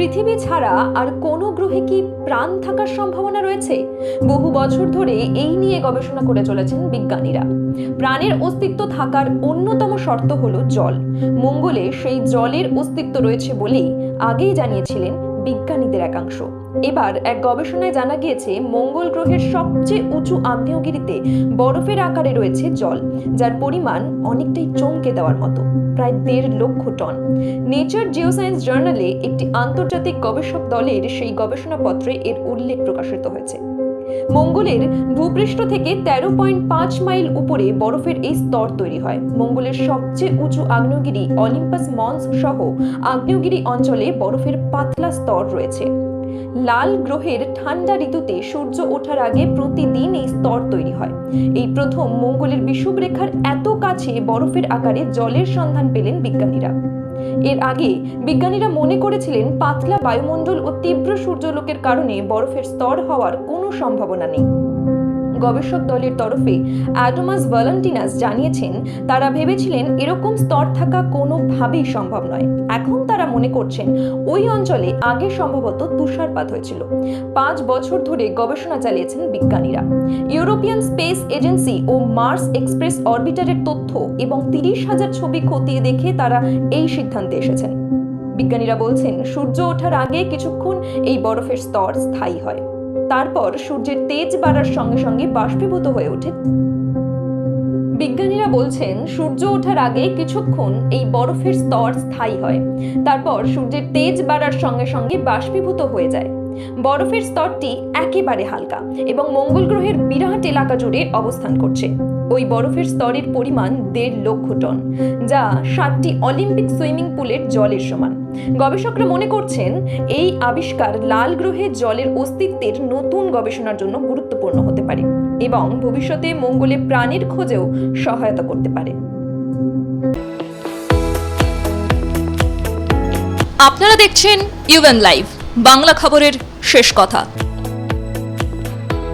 পৃথিবী ছাড়া আর কোনো গ্রহে কি প্রাণ থাকার সম্ভাবনা রয়েছে? বহু বছর ধরে এই নিয়ে গবেষণা করে চলেছেন বিজ্ঞানীরা। প্রাণের অস্তিত্ব থাকার অন্যতম শর্ত হল জল। মঙ্গলে সেই জলের অস্তিত্ব রয়েছে বলেই আগেই জানিয়েছিলেন বিজ্ঞানীদের একাংশ। এবার এক গবেষণায় জানা গিয়েছে, মঙ্গল গ্রহের সবচেয়ে উঁচু আগ্নেয়গিরিতে বরফের আকারে রয়েছে জল, যার পরিমাণ অনেকটাই চমকে দেওয়ার মতো, প্রায় দেড় লক্ষ টন। নেচার জিওসায়েন্স জার্নালে একটি আন্তর্জাতিক গবেষক দলের সেই গবেষণাপত্রে এর উল্লেখ প্রকাশিত হয়েছে। মঙ্গলের ভূপৃষ্ঠ থেকে তেরো পয়েন্ট পাঁচ মাইল উপরে বরফের এই স্তর তৈরি হয়। মঙ্গলের সবচেয়ে উঁচু আগ্নেয়গিরি অলিম্পাস মন্স সহ আগ্নেয়গিরি অঞ্চলে বরফের পাতলা স্তর রয়েছে। লাল গ্রহের ঠান্ডা ঋতুতে সূর্য ওঠার আগে প্রতিদিন এই স্তর তৈরি হয়। এই প্রথম মঙ্গলের বিষুবরেখার এত কাছে বরফের আকারে জলের সন্ধান পেলেন বিজ্ঞানীরা। এর আগে বিজ্ঞানীরা মনে করেছিলেন, পাতলা বায়ুমণ্ডল ও তীব্র সূর্যলোকের কারণে বরফের স্তর হওয়ার কোনো সম্ভাবনা নেই। গবেষক দলের তরফে অ্যাডোমাস ভ্যালেন্টিনাস জানিয়েছেন, তারা ভেবেছিলেন এরকম স্তর থাকা কোনোভাবেই সম্ভব নয়। এখন তারা মনে করছেন, ওই অঞ্চলে আগে সম্ভবত তুষারপাত হয়েছিল। পাঁচ বছর ধরে গবেষণা চালিয়েছেন বিজ্ঞানীরা। ইউরোপিয়ান স্পেস এজেন্সি ও মার্স এক্সপ্রেস অরবিটারের তথ্য এবং তিরিশ হাজার ছবি খতিয়ে দেখে তারা এই সিদ্ধান্তে এসেছেন। বিজ্ঞানীরা বলছেন, সূর্য ওঠার আগে কিছুক্ষণ এই বরফের স্তর স্থায়ী হয়। তারপর সূর্যের তেজ বাড়ার সঙ্গে সঙ্গে বাষ্পীভূত হয়ে ওঠে। বিজ্ঞানীরা বলছেন, সূর্য ওঠার আগে কিছুক্ষণ এই বরফের স্তর স্থায়ী হয়। তারপর সূর্যের তেজ বাড়ার সঙ্গে সঙ্গে বাষ্পীভূত হয়ে যায়। বরফের স্তরটি একেবারে হালকা এবং মঙ্গল গ্রহের বিরাট এলাকা জুড়ে অবস্থান করছে। ওই বরফের স্তরের পরিমাণ দেড় লক্ষ টন, যা সাতটি অলিম্পিক সুইমিং পুলের জলের সমান। গবেষকরা মনে করছেন, এই আবিষ্কার লাল গ্রহে জলের অস্তিত্বের নতুন গবেষণার জন্য গুরুত্বপূর্ণ হতে পারে এবং ভবিষ্যতে মঙ্গলে প্রাণীর খোঁজেও সহায়তা করতে পারে। আপনারা দেখছেন ইউএন লাইভ বাংলা খবরের শেষ কথা।